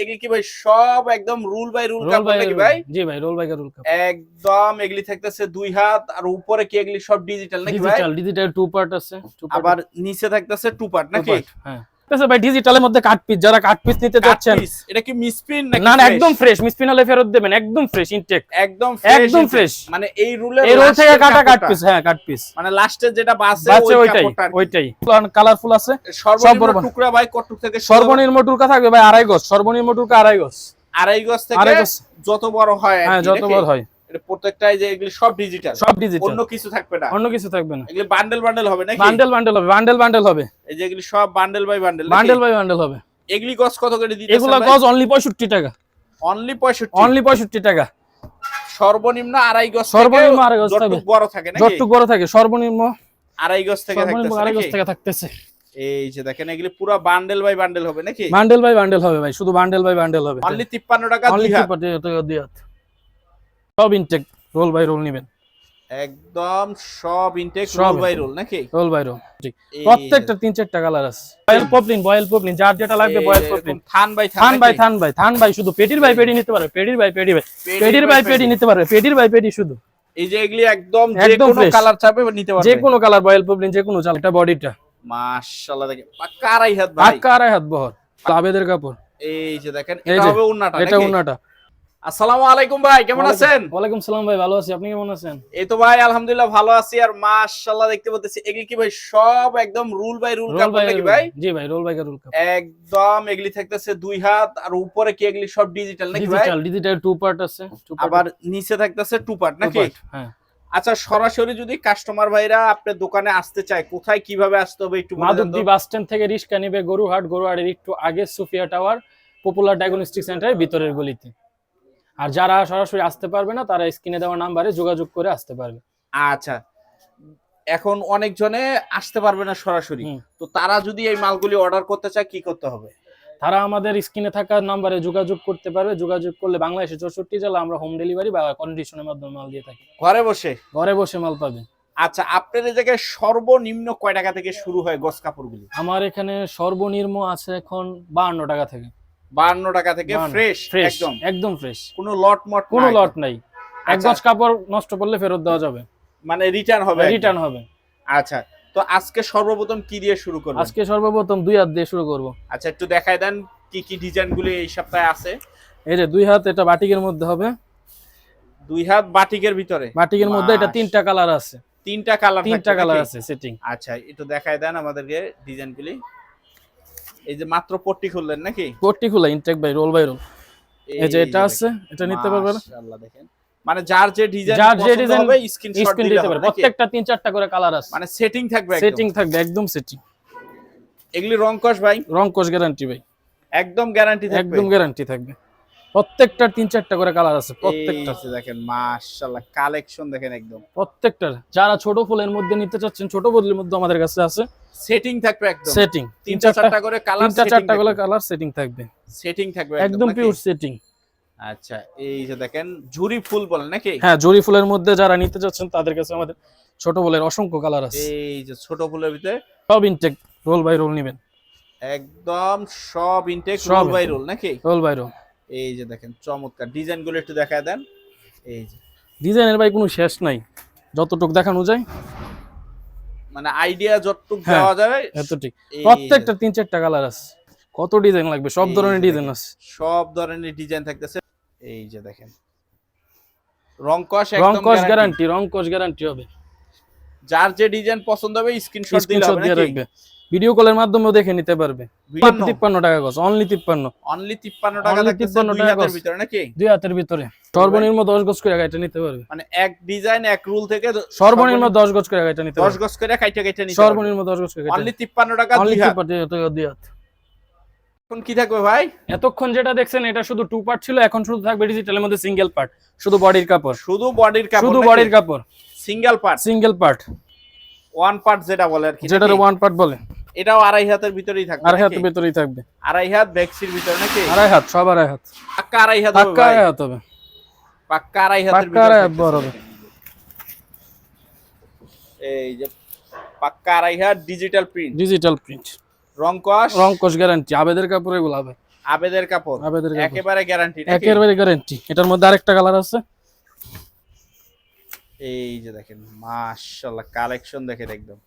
এগুলি কি ভাই? সব একদম রুল বাই রুল কাপড় নাকি ভাই? জি ভাই রুল বাই রুল কাপ একদম এগুলি থাকতেছে দুই হাত আর উপরে কি এগুলি? সব ডিজিটাল নাকি ভাই? ডিজিটাল ডিজিটাল টু পার্ট আছে। আবার নিচে থাকতেছে টু পার্ট নাকি? হ্যাঁ। আছে ভাই ডিজিটালের মধ্যে কাট পিস যারা কাট পিস নিতে piece, এটা কি মিসপ্রিন্ট নাকি না না একদম ফ্রেশ মিসপিন হলে ফেরত দেবেন একদম ফ্রেশ ইনটেক একদম একদম fresh। মানে এই রুলের এই রোল থেকে কাটা কাট পিস হ্যাঁ কাট পিস মানে লাস্টের যেটা বাসে ওইটাই। ওইটাই। কালারফুল আছে? সর্বনিম্ন। টুকরা ভাই কটুক থেকে সর্বনিম্ন টুকা থাকবে ভাই আড়াই গজ। সর্বনিম্ন টুকা আড়াই গজ। আড়াই গজ থেকে। যত বড় হয় হ্যাঁ যত বড় হয়। এটা প্রত্যেকটাই যে এগুলি সব ডিজিটাল সব ডিজিটাল অন্য কিছু থাকবে না। অন্য কিছু থাকবে না। এগুলি বান্ডেল বান্ডেল হবে নাকি? বান্ডেল বান্ডেল হবে বান্ডেল বান্ডেল হবে। এই যে এগুলি সব bundle by bundle bundle by bundle হবে। এগুলি গজ কত করে দিতে এগুলা গজ অনলি পঁয়ষট্টি টাকা। অনলি 65 অনলি পঁয়ষট্টি টাকা। সর্বনিম্ন আড়াই গজ সর্বনিম্ন আড়াই গজ যতটুক থাকবে। বড় থাকে নাকি? যতটুক বড় থাকে সর্বনিম্ন আড়াই গজ থেকে সর্বনিম্ন থাকতেছে আড়াই গজ থেকে থাকতেছে। এই যে দেখেন এগুলি পুরো বান্ডেল বাই বান্ডেল হবে নাকি? বান্ডেল বাই বান্ডেল হবে ভাই শুধু বান্ডেল বাই বান্ডেল হবে। অনলি 53 টাকা অনলি দুই হাত। সব ইনটেক রোল বাই রোল নেবেন। একদম সব ইনটেক রোল বাই রোল নাকি? রোল বাই রোল এই প্রত্যেকটা তিন চারটা কালার আছে। বয়েল পপলিন বয়েল পপলিন যার যেটা লাগবে বয়েল পপলিন থান বাই থান বাই থান বাই থান বাই শুধু পেটির বাই পেটি নিতে পারবে পেটির বাই পেটি বাই পেটির বাই পেটি। নিতে পারবে পেটির বাই পেটি শুধু। এই যে এগুলি একদম যে কোনো কালার চাবে নিতে পারবে। যে কোনো কালার বয়েল পপলিন যে কোনো চাল এটা বডিটা মাশাআল্লাহ দেখেন পাক্কা আড়াই হাত ভাই। পাক্কা আড়াই হাত বহর। আবেদের কাপড়। এই যে দেখেন এটা হবে উন্নাটা এটা উন্নাটা। আসসালামু আলাইকুম ভাই কেমন আছেন? ওয়ালাইকুম সালাম ভাই ভালো আছি। আপনি কেমন আছেন? এই তো ভাই আলহামদুলিল্লাহ ভালো আছি। আর মাশাআল্লাহ দেখতে পাচ্ছি এগুলি কি ভাই সব একদম রুল বাই রুল বাই নাকি ভাই? জি ভাই রোল বাই রোল কাপ একদম এগুলি থাকতেছে দুই হাত আর উপরে কি এগুলি সব ডিজিটাল নাকি ভাই? ডিজিটাল ডিজিটাল টু পার্ট আছে আবার নিচে থাকতেছে টু পার্ট নাকি? হ্যাঁ। আচ্ছা সরাসরি যদি কাস্টমার ভাইরা আপনার দোকানে আসতে চায় কোথায় কীভাবে আসতে হবে একটু মাধবদী বাস স্ট্যান্ড থেকে রিক্সা নেবে গরুহাট গরুহাটের একটু আগে সুফিয়া টাওয়ার পপুলার ডায়াগনস্টিক সেন্টারের ভিতরের গলিতে। আর যারা সরাসরি আসতে পারবে না তারা স্ক্রিনে দেওয়া নাম্বারে যোগাযোগ করে আসতে পারবে। আচ্ছা। এখন অনেকজনে আসতে পারবে না সরাসরি। তো তারা যদি এই মালগুলি অর্ডার করতে চায় কি করতে হবে? তারা আমাদের স্ক্রিনে থাকা নাম্বারে যোগাযোগ করতে পারবে। যোগাযোগ করলে বাংলাদেশের চৌষট্টি জেলা আমরা হোম ডেলিভারি বা কন্ডিশনের মাধ্যমে মাল দিয়ে থাকি। ঘরে বসে? ঘরে বসে মাল পাবে। আচ্ছা আপনার এই জায়গায় সর্বনিম্ন কয় টাকা থেকে শুরু হয় গস কাপড়গুলি? আমার এখানে সর্বনিম্ন আছে এখন বাহান্ন টাকা থেকে। বাহান্ন টাকা থেকে ফ্রেশ একদম। একদম ফ্রেশ কোনো লট মট কোনো লট নাই। এক আচ্ছা। গজ কাপড় নষ্ট করলে ফেরত দেওয়া যাবে। মানে রিটার্ন হবে রিটার্ন হবে। আচ্ছা তো আজকে সর্বপ্রথম কি দিয়ে শুরু করবেন? আজকে সর্বপ্রথম দুই হাত দিয়ে শুরু করব। আচ্ছা একটু দেখাই দেন কি কি ডিজাইন গুলি এই সপ্তাহে আছে। এই যে দুই হাত এটা বাটিকের মধ্যে হবে। দুই হাত বাটিকের ভিতরে? বাটিকের মধ্যে এটা তিনটা কালার আছে। তিনটা কালার তিনটা কালার আছে সেটিং আচ্ছা একটু দেখাই দেন আমাদেরকে ডিজাইন গুলি। এই যে মাত্র পট্টি খুললেন নাকি? পট্টি খোলা intact by roll by roll এই যে এটা আছে এটা নিতে পারবেন? মাশাআল্লাহ দেখেন। মানে যার যে ডিজাইন যার যে ডিজাইন হবে স্ক্রিনশট দিতে পারবে। প্রত্যেকটা তিন চারটা করে কালার আছে। মানে সেটিং থাকবে সেটিং সেটিং থাকবে একদম সেটিং এগুলি রং কস ভাই? রং গ্যারান্টি ভাই। একদম গ্যারান্টি থাকবে? একদম গ্যারান্টি থাকবে। প্রত্যেকটা তিন চারটা করে কালার আছে প্রত্যেকটা দেখেন মাশাআল্লাহ কালেকশন দেখেন একদম। প্রত্যেকটা যারা ছোট ফুলের মধ্যে নিতে চাচ্ছেন ছোট বদলের মধ্যে আমাদের কাছে আছে। সেটিং থাকবে একদম। সেটিং তিনটা চারটা করে কালার তিনটা চারটা করে কালার সেটিং থাকবে। সেটিং থাকবে একদম? পিওর সেটিং আচ্ছা এই যে দেখেন ঝুরি ফুল বলেন নাকি? হ্যাঁ জরি ফুলের মধ্যে যারা নিতে চাচ্ছেন তাদের কাছে আমাদের ছোট ফুলের অসংখ্য কালার আছে। এই যে ছোট ফুলের ভিতরে? সব ইনটেক রোল বাই রোল নেবেন। একদম সব ইনটেক সব রোল বাই রোল নাকি? রোল বাই রোল এই যে দেখেন চমৎকার ডিজাইনগুলো একটু দেখায় দেন। এই যে। ডিজাইনের ভাই কোনো শেষ নাই। যতটুক দেখানো যায়। মানে আইডিয়া যতটুক হ্যাঁ, দেওয়া যাবে এত ঠিক প্রত্যেকটা তিন চারটা কালার আছে। কত ডিজাইন লাগবে? সব ধরনের ডিজাইন আছে। সব ধরনের ডিজাইন থাকতেছে। এই যে দেখেন। রং কস একদম কস গ্যারান্টি গ্যারান্টি রং কস গ্যারান্টি হবে। যার যে ডিজাইন পছন্দ হবে স্ক্রিনশট দিলে হবে দিয়ে নাকি? রাখবে। ভিডিও কলের মাধ্যমেও দেখে নিতে পারবে। তিপ্পান্ন। টাকা গজ অনলি তিপ্পান্ন। অনলি 53 টাকা Only থাকতেছে 53 দুই টাকা গজ। ভিতরে নাকি? দুই হাতের ভিতরে। সর্বনিম্ন দশ গজ করে এটা নিতে পারবে। মানে এক ডিজাইন এক রুল থেকে সর্বনিম্ন দশ গজ করে এটা নিতে 10 পারবে। গজ করে কাইটা কাইটা নিতে সর্বনিম্ন দশ গজ করে অনলি 53 টাকা অনলি দুই হাত। দুই হাত এখন কি থাকবে ভাই? এতক্ষণ যেটা দেখছেন এটা শুধু টু পার্ট ছিল এখন শুধু থাকবে ডিজিটালের মধ্যে সিঙ্গেল পার্ট শুধু বডির কাপড়। শুধু বডির কাপড় শুধু বডির কাপড়। Single part single part one part যেটা বলে আর কি নাকি? ওয়ান পার্ট বলে। এটাও আড়াই হাতের ভিতরেই থাকবে আড়াই হাতের? ভেতরেই থাকবে। আড়াই হাত ভ্যাকসির ভিতরে নাকি? আড়াই হাত সব আড়াই হাত। পাক্কা আড়াই হাত হবে পাক্কা আড়াই হাত হবে। পাক্কা আড়াই হাতের পাক্কা আড়াই বড় হবে। এই যে পাক্কা আড়াই হাত ডিজিটাল প্রিন্ট ডিজিটাল প্রিন্ট রং কস? রং কোশ গ্যারান্টি আবেদের কাপড় এগুলো হবে। আবেদের কাপড়? আবেদের কাপড়। একেবারে গ্যারান্টি একেবারে গ্যারান্টি এটার মধ্যে আরেকটা কালার আছে। এই যে দেখেন মাশাআল্লাহ কালেকশন দেখেন একদম।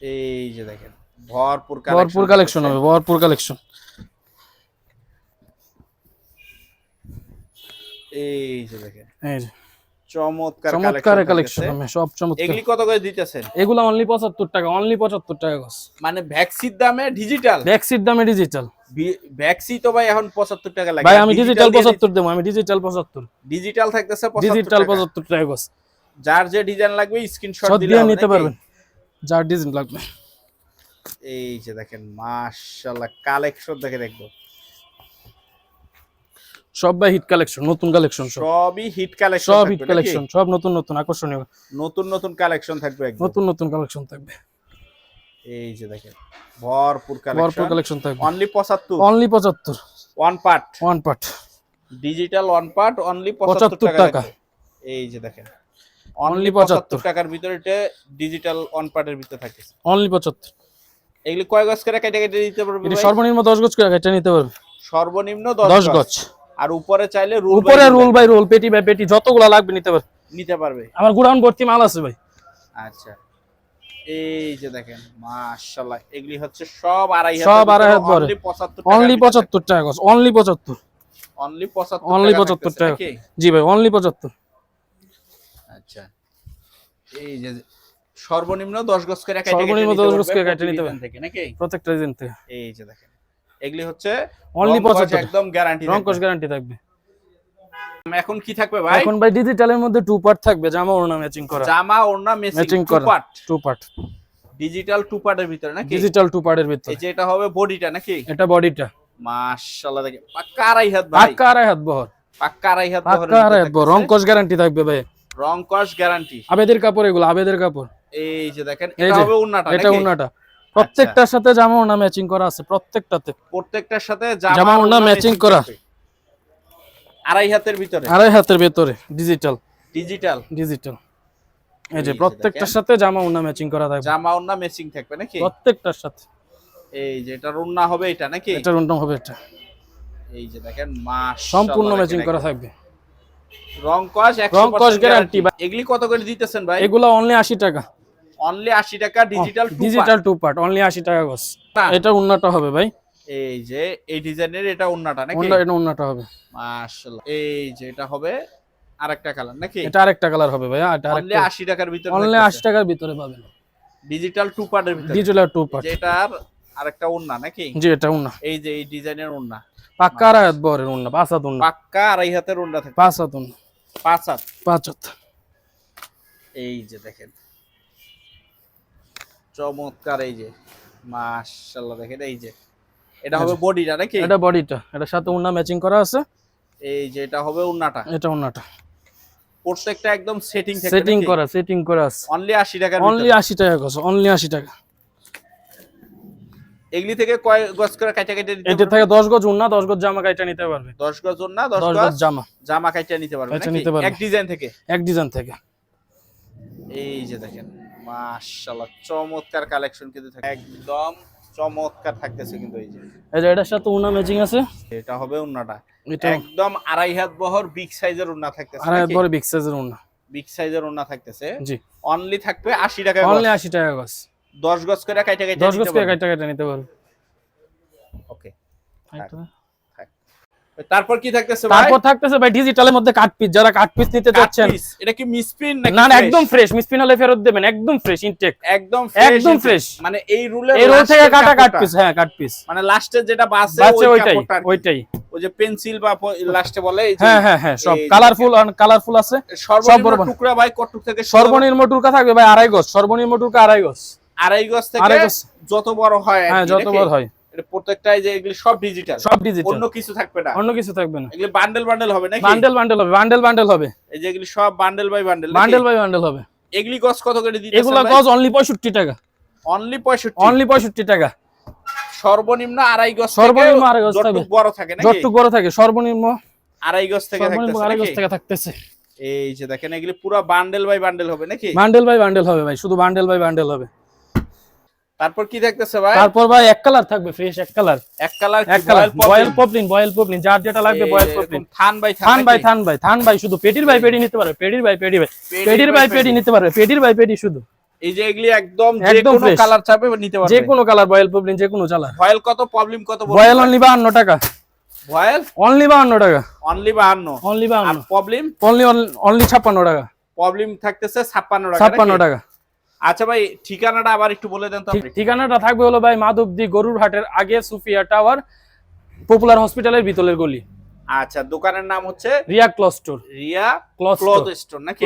এই যে দেখেন ভরপুর ভরপুর কালেকশন হবে ভরপুর কালেকশন এই যে দেখেন এই যে। চমৎকার চমৎকার কালেকশন কালেকশন সব চমৎকার। এগুলি কত করে দিতেছেন? এগুলো অনলি পঁচাত্তর টাকা অনলি পঁচাত্তর টাকা গছ মানে ভ্যাক্সির দামে ডিজিটাল ব্যাকসিট দামে ডিজিটাল ভ্যাক্সি তো ভাই এখন পঁচাত্তর টাকা লাগে। ভাই আমি ডিজিটাল দেবো আমি ডিজিটাল পঁচাত্তর। ডিজিটাল থাকতেছে ডিজিটাল 75 টাকা। যার যে ডিজাইন লাগবে স্ক্রিনশট দিলে দিয়ে নিতে? পারবেন। যার ডিজাইন লাগবে। এই যে দেখেন মাশাআল্লাহ কালেকশন দেখে দেখব। সব ভাই হিট কালেকশন নতুন কালেকশন সবই হিট কালেকশন সব হিট কালেকশন সব নতুন নতুন আকর্ষণীয়। নতুন নতুন কালেকশন থাকবে একদম। নতুন নতুন কালেকশন থাকবে। এই যে দেখেন ভরপুর কালেকশন ভরপুর কালেকশন থাকবে। অনলি 75 অনলি পঁচাত্তর। One part one part digital one part only 75 75 টাকা। এই যে দেখেন। অনলি 75 75 টাকার ভিতরে এটা ডিজিটাল ওয়ান পার্টের ভিতরে থাকে। অনলি পঁচাত্তর। এগুলি কয় গজ করে কেটে কেটে দিতে পারবে এটা সর্বনিম্ন দশ গজ করে এটা নিতে পারবে। সর্বনিম্ন দশ 10 গজ। আর উপরে চাইলে রুল উপরে রোল বাই রোল পেটি বাই পেটি যতগুলো লাগবে নিতে পারবে। নিতে পারবে। আমার গুড়াউন ভর্তি মাল আছে ভাই। আচ্ছা। এই যে দেখেন মাশাআল্লাহ এগুলি হচ্ছে সব আড়াই সব আড়াই হাত ভরে। অনলি 75 অনলি পঁচাত্তর টাকা গজ অনলি পঁচাত্তর। অনলি 75 Only টাকা 75 টাকা। জি ভাই অনলি পঁচাত্তর। আচ্ছা। এই যে সর্বনিম্ন 10 গজ করে কেটে সর্বনিম্ন 10 গজ করে নিতে পারবে। থেকে নাকি? প্রত্যেকটা ডিজাইন থেকে। এই যে দেখেন এগুলি হচ্ছে অনলি রং কস পঁচাত্তর। একদম গ্যারান্টি রং গ্যারান্টি থাকবে। এখন কি থাকবে ভাই? এখন ভাই ডিজিটালের মধ্যে টু পার্ট থাকবে জামা ওড়না ম্যাচিং করা। জামা ওড়না matching two part two part digital two পার্টের ভিতরে নাকি? ডিজিটাল টু পার্টের ভিতরে। এই যে এটা হবে বডিটা নাকি? এটা বডিটা মাশাআল্লাহ দেখেন পাক্কা আড়াই হাত ভাই। পাক্কা আড়াই হাত বহর। পাক্কা আড়াই হাত পাক্কা আড়াই হাত বহর। রং। গ্যারান্টি থাকবে ভাই। রং কস গ্যারান্টি আবেদের কাপড় এগুলো আবেদের কাপড়। এই যে দেখেন এটা হবে উন্নাটা এটা নাকি? ওড়নাটা প্রত্যেকটার সাথে জামা ওড়না ম্যাচিং করা আছে প্রত্যেকটাতে। প্রত্যেকটার সাথে জামা matching matching করা। আড়াই হাতের ভিতরে? আড়াই হাতের ভেতরে ডিজিটাল ডিজিটাল ডিজিটাল এই যে প্রত্যেকটার সাথে জামা ওড়না ম্যাচিং করা থাকবে। জামা ওড়না ম্যাচিং থাকবে নাকি? প্রত্যেকটার সাথে। এই যে এটা রুন্না হবে এটা নাকি? এটা ওড়না হবে এটা। এই যে দেখেন মাস সম্পূর্ণ ম্যাচিং করা থাকবে। রং কস 100% রং কস গ্যারান্টি এগুলি কত করে দিতেছেন ভাই? এগুলো অনলি আশি টাকা। অনলি 80 টাকা digital digital two part only আশি টাকা গস এটা উন্নাটা হবে ভাই। এই যে এই ডিজাইনের এটা ওন্নাটা নাকি? উন্না এটা উন্নাটা হবে। মাশাআল্লাহ। এই যে এটা হবে আরেকটা কালার নাকি? এটা আরেকটা কালার হবে ভাই এটা অনলি 80 টাকার ভিতরে অনলি আশি টাকার ভিতরে পাবেন। ডিজিটাল টু পার্টের ভিতরে। ডিজিটাল টু পার্ট যেটার আরেকটা ওন্না নাকি? জি এটা উন্না। এই যে এই ডিজাইনের ওন্না পাক্কা আড়াই হাত বহরের উন্না পাঁচ হাত উন্না। পাক্কা আড়াই হাতের ওন্না থাকে। পাঁচ হাত উন্না। পাঁচ হাত? পাঁচ হাত। এই যে দেখেন। চমৎকার এই যে। মাশাআল্লাহ দেখেন এই যে। এটা হবে বডিটা নাকি? এটা বডিটা। এটার সাথে উন্না ম্যাচিং করা আছে। এই যে এটা হবে ওন্নাটা এটা উন্নাটা। প্রত্যেকটা একদম সেটিং সেটিং করা সেটিং করা আছে। অনলি 80 টাকার অনলি ভিতরে আশি টাকা গছ অনলি আশি টাকা। এগুলি থেকে কয় গজ করে কাটা কেটে দিতে এটা থেকে দশ গজ উন্না দশ গজ জামা কাইটা নিতে পারবে। 10 গজ না 10 গজ গজ জামা। জামা কাটা নিতে পারবে নাকি? এক ডিজাইন থেকে? এক ডিজাইন থেকে। এই যে দেখেন মাশাআল্লাহ চমৎকার কালেকশন কিন্তু থাকে একদম চমৎকার থাকতেছে কিন্তু এই যে। এই যে এটার সাথে উন্না ম্যাচিং আছে? এটা হবে উন্নাটা। এটা একদম আড়াই হাত বহর বিগ সাইজের উন্না থাকতেছে আড়াই হাত বড় বিগ সাইজের উন্না। বিগ সাইজের উন্না থাকতেছে। জি। অনলি থাকবে 80 টাকা অনলি আশি টাকা গছ 10 গজ করে কেটে দশ গজ করে কাইটা কাইটা নিতে পারবে ওকে। তারপর কি থাকতেছে ভাই? তারপর থাকতেছে ভাই ডিজিটালের মধ্যে কাট পিস যারা কাট পিস নিতে যাচ্ছেন। এটা কি মিসপ্রিন্ট নাকি না না একদম ফ্রেশ মিসপিন হলে ফেরত দেবেন একদম ফ্রেশ ইনটেক একদম fresh একদম fresh। মানে এই রোল থেকে কাটা কাট পিস হ্যাঁ কাট পিস মানে লাস্টে যেটা বাসে ওইটাই ওইটাই। ওই যে পেন্সিল বা লাস্টে বলে এই হ্যাঁ হ্যাঁ হ্যাঁ সব এই যে কালারফুল কালারফুল আছে সর্বনিম্ন টুকরা ভাই কটুক থেকে সর্বনিম্ন টুকা থাকবে ভাই আড়াই গজ সর্বনিম্ন টুকা আড়াই গজ। আড়াই গজ থেকে যত বড় হয় হ্যাঁ যত বড় হয়। এটা প্রত্যেকটাই যে এগুলি সব ডিজিটাল সব ডিজিটাল অন্য কিছু থাকবে না। অন্য কিছু থাকবে না। এগুলি বান্ডেল বান্ডেল হবে নাকি? বান্ডেল বান্ডেল হবে বান্ডেল বান্ডেল হবে। এই যে এগুলি সব bundle by bundle bundle by bundle হবে। এগুলি গজ কত করে দিতে এগুলা গজ অনলি পঁয়ষট্টি টাকা। অনলি 65 অনলি পঁয়ষট্টি টাকা। সর্বনিম্ন আড়াই গজ সর্বনিম্ন থেকে আড়াই গজ থাকবে। বড় থাকে নাকি? যতটুক বড় থাকে সর্বনিম্ন আড়াই গজ থেকে সর্বনিম্ন আড়াই গজ থেকে থাকতেছে। এই যে দেখেন এগুলি পুরো বান্ডেল বাই বান্ডেল হবে নাকি? বান্ডেল বাই বান্ডেল হবে ভাই শুধু বান্ডেল বাই বান্ডেল হবে। তারপর কি থাকতেছে ভাই? তারপর ভাই এক কালার থাকবে ফ্রেশ এক কালার। এক কালার এক colour voile poplin? Voile poplin যার যেটা লাগবে বয়েল পপলিন। থান ভাই থান ভাই থান ভাই থান ভাই শুধু পেটির ভাই পেটি নিতে পারবে পেটির ভাই পেটি ভাই পেটির ভাই পেটি নিতে পারবে পেটির ভাই পেটি শুধু। এই যে এগুলি একদম যে কোনো কালার চাবে নিতে যে পারবে। কোনো কালার বয়েল পপলিন যে কোনো চালার ভয়েল কত প্রবলেম কত বয়েল অনলি বাহান্ন টাকা। ভয়েল অনলি বাহান্ন টাকা। অনলি 52 অনলি আর বাহান্ন প্রবলেম অনলি অনলি ছাপ্পান্ন টাকা। প্রবলেম থাকতেছে 56 টাকা ছাপ্পান্ন নাকি? টাকা। আচ্ছা ভাই ঠিকানাটা আবার একটু বলে দেন তো ঠিকানাটা থাকবে হলো ভাই মাধবদি গরুর হাটের আগে সুফিয়া টাওয়ার পপুলার হসপিটালের ভিতরের গলি। আচ্ছা দোকানের নাম হচ্ছে Riya cloth store. Riya cloth store. Cloth store নাকি